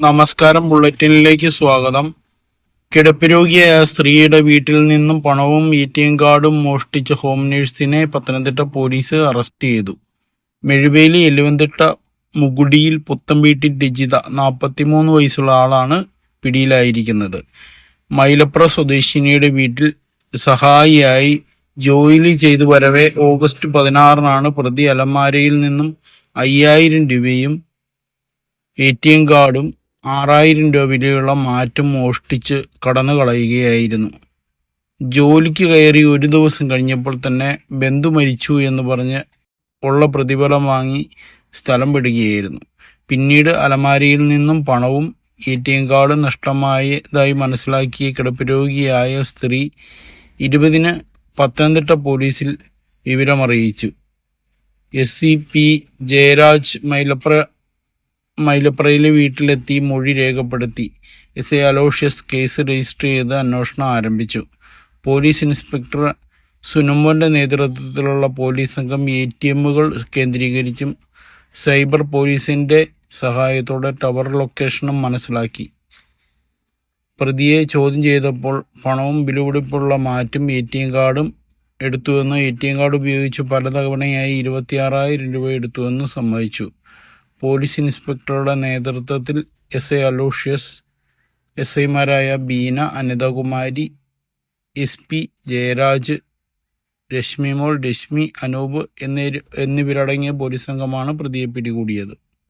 നമസ്കാരം ബുള്ളറ്റിനിലേക്ക് സ്വാഗതം. കിടപ്പ് രോഗിയായ സ്ത്രീയുടെ വീട്ടിൽ നിന്നും പണവും എ ടി എം കാർഡും മോഷ്ടിച്ച ഹോം നേഴ്സിനെ പത്തനംതിട്ട പോലീസ് അറസ്റ്റ് ചെയ്തു. മെഴുവേലി എലുവന്തിട്ട മുകുടിയിൽ പുത്തംവീട്ടിൽ രജിത നാൽപ്പത്തിമൂന്ന് വയസ്സുള്ള ആളാണ് പിടിയിലായിരിക്കുന്നത്. മൈലപ്ര സ്വദേശിനിയുടെ വീട്ടിൽ സഹായിയായി ജോലി ചെയ്തു വരവെ ഓഗസ്റ്റ് പതിനാറിനാണ് പ്രതി അലമാരയിൽ നിന്നും അയ്യായിരം രൂപയും എ ടി എം കാർഡും ആറായിരം രൂപ വിലയുള്ള മാറ്റം മോഷ്ടിച്ച് കടന്നു കളയുകയായിരുന്നു ജോലിക്ക് കയറി ഒരു ദിവസം കഴിഞ്ഞപ്പോൾ തന്നെ ബന്ധു മരിച്ചു എന്ന് പറഞ്ഞ് ഉള്ള പ്രതിഫലം വാങ്ങി സ്ഥലം വിടുകയായിരുന്നു. പിന്നീട് അലമാരിയിൽ നിന്നും പണവും എ ടി എം കാർഡും നഷ്ടമായതായി മനസ്സിലാക്കിയ കിടപ്പുരോഗിയായ സ്ത്രീ ഇരുപതിന് പത്തനംതിട്ട പോലീസിൽ വിവരമറിയിച്ചു. S C P Jayaraj Mylapra മൈലപ്രയിലെ വീട്ടിലെത്തി മൊഴി രേഖപ്പെടുത്തി. S. A Aloysius case register ചെയ്ത് അന്വേഷണം ആരംഭിച്ചു. പോലീസ് ഇൻസ്പെക്ടർ സുനുമ്പന്റെ നേതൃത്വത്തിലുള്ള പോലീസ് സംഘം എ ടി എമ്മുകൾ കേന്ദ്രീകരിച്ചും സൈബർ പോലീസിന്റെ സഹായത്തോടെ ടവർ ലൊക്കേഷനും മനസ്സിലാക്കി. പ്രതിയെ ചോദ്യം ചെയ്തപ്പോൾ പണവും വിലപിടിപ്പുള്ള മാറ്റും എ ടി എം കാർഡും എടുത്തുവെന്ന് എ ടി എം കാർഡ് ഉപയോഗിച്ച് പലതവണയായി ഇരുപത്തിയാറായിരം രൂപ എടുത്തുവെന്ന് സമ്മതിച്ചു. പോലീസ് ഇൻസ്പെക്ടറുടെ നേതൃത്വത്തിൽ എസ് എ അലോഷ്യസ് എസ് ഐമാരായ ബീന അനിതകുമാരി എസ് പി ജയരാജ് രശ്മിമോൾ രശ്മി അനൂപ് എന്നിവ എന്നിവരടങ്ങിയ പോലീസ് സംഘമാണ് പ്രതിയെ പിടികൂടിയത്.